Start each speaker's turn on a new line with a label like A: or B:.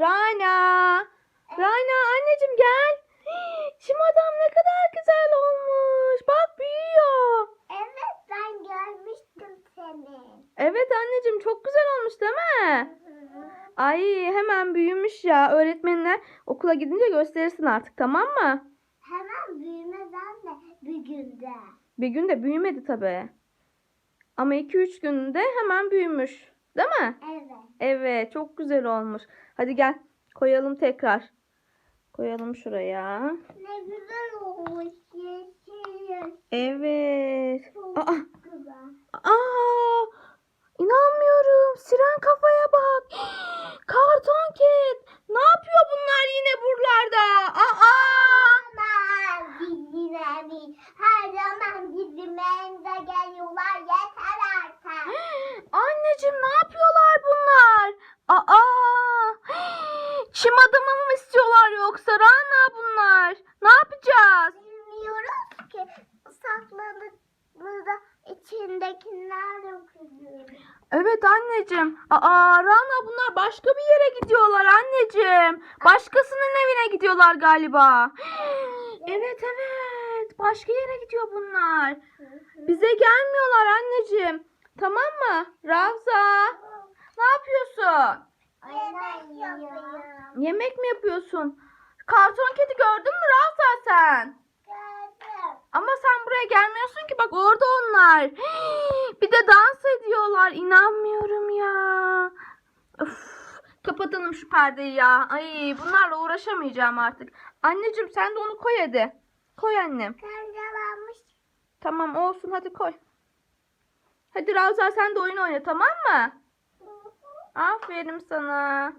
A: Rana. Rana anneciğim gel. Çim adam ne kadar güzel olmuş. Bak büyüyor.
B: Evet ben görmüştüm seni.
A: Evet anneciğim çok güzel olmuş değil mi? Ay hemen büyümüş ya. Öğretmenine okula gidince gösterirsin artık tamam mı?
B: Hemen büyümeden de bir günde.
A: Bir gün de büyümedi tabii. Ama 2-3 günde hemen büyümüş. Değil mi?
B: Evet.
A: Evet çok güzel olmuş. Hadi gel koyalım tekrar. Koyalım şuraya.
B: Ne güzel olmuş yeşil.
A: Evet.
B: Çok
A: Aa,
B: güzel.
A: aa, inanmıyorum. Siren kafaya bak. Anneciğim ne yapıyorlar bunlar? Aa! Çim adamı mı istiyorlar yoksa Rana bunlar? Ne yapacağız?
B: Bilmiyoruz ki saklanıklığı içindekiler dökülüyor.
A: Evet anneciğim. Aa Rana bunlar başka bir yere gidiyorlar anneciğim. Başkasının evine gidiyorlar galiba. Evet evet. Başka yere gidiyor bunlar. Bize gelmiyorlar anneciğim. Tamam mı? Ravza. Ne yapıyorsun?
B: Yemek yapıyorum.
A: Yemek mi yapıyorsun? Karton kedi gördün mü Ravza sen?
B: Gördüm.
A: Ama sen buraya gelmiyorsun ki bak orada onlar. Bir de dans ediyorlar. İnanmıyorum ya. Öf, kapatalım şu perdeyi ya. Ay bunlarla uğraşamayacağım artık. Anneciğim sen de onu koy hadi. Koy annem. Tamam olsun hadi koy. Hadi Ravza sen de oyun oyna tamam mı? Aferin sana.